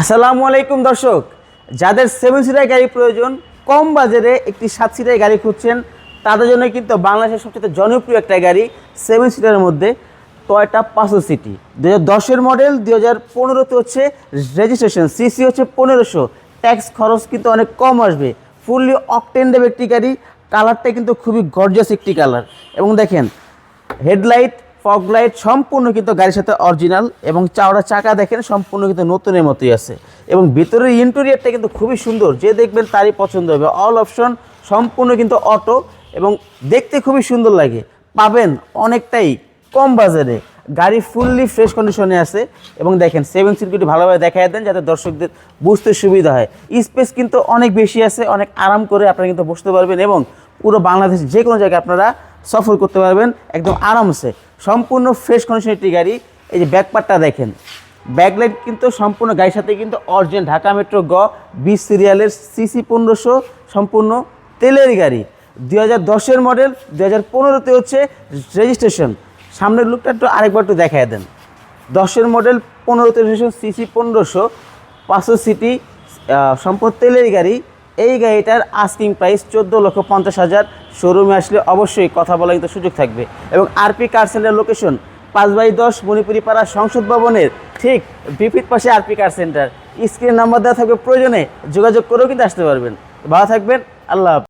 আসসালামু আলাইকুম দর্শক। যাদের সেভেন সিটার গাড়ি প্রয়োজন, কম বাজারে একটি সাত সিটার গাড়ি খুঁজছেন, তাদের জন্য কিন্তু বাংলাদেশের সবচেয়ে জনপ্রিয় একটা গাড়ি সেভেন সিটারের মধ্যে টয়টা পাঁচশো সিটি দু হাজার দশের মডেল দু হাজার পনেরোতে হচ্ছে রেজিস্ট্রেশন সিসি হচ্ছে পনেরোশো। ট্যাক্স খরচ কিন্তু অনেক কম আসবে। ফুললি অকটেন একটি গাড়ি কালারটা কিন্তু খুবই গর্জাস একটি কালার এবং দেখেন হেডলাইট ফগ লাইট সম্পূর্ণ কিন্তু গাড়ির সাথে অরিজিনাল এবং চাওড়া চাকা দেখেন সম্পূর্ণ কিন্তু নতুনের মতোই আছে। এবং ভিতরের ইন্টেরিয়ারটা কিন্তু খুবই সুন্দর। যে দেখবেন তারই পছন্দ হবে। অল অপশন সম্পূর্ণ কিন্তু অটো এবং দেখতে খুবই সুন্দর লাগে। পাবেন অনেকটাই কম বাজারে। গাড়ি ফুললি ফ্রেশ কন্ডিশনে আছে এবং দেখেন সেভেন সিটগুলি ভালোভাবে দেখায় দেন যাতে দর্শকদের বুঝতে সুবিধা হয়। স্পেস কিন্তু অনেক বেশি আছে, অনেক আরাম করে আপনারা কিন্তু বসতে পারবেন এবং পুরো বাংলাদেশ যে কোনো জায়গায় আপনারা সফর করতে পারবেন। একদম আরামসে। সম্পূর্ণ ফ্রেশ কন্ডিশন একটি গাড়ি। এই যে ব্যাকপারটা দেখেন। ব্যাকলাইট কিন্তু সম্পূর্ণ গাড়ির সাথে কিন্তু অরিজিনাল ঢাকা মেট্রো গ বিশ সিরিয়ালের সিসি পনেরোশো সম্পূর্ণ তেলের গাড়ি। দুই হাজার দশের মডেল দুই হাজার পনেরোতে হচ্ছে রেজিস্ট্রেশন সামনের লুকটা একটু আরেকবার একটু দেখায় দেন। দশের মডেল পনেরোতে রেজিস্ট্রেশন সিসি পনেরোশো। পাঁচশো সিটি সম্পূর্ণ তেলের গাড়ি। এই গাড়িটার আস্কিং প্রাইস চোদ্দ লক্ষ পঞ্চাশ হাজার। শোরুমে আসলে অবশ্যই কথা বলার কিন্তু সুযোগ থাকবে। এবং আরপি কার সেন্টার লোকেশন পাঁচ বাই দশ মণিপুরি পাড়া সংসদ ভবনের ঠিক বিপরীত পাশে RP car centre screen number দেওয়া থাকবে প্রয়োজনে যোগাযোগ করেও কিন্তু আসতে পারবেন। ভালো থাকবেন, আল্লাহ।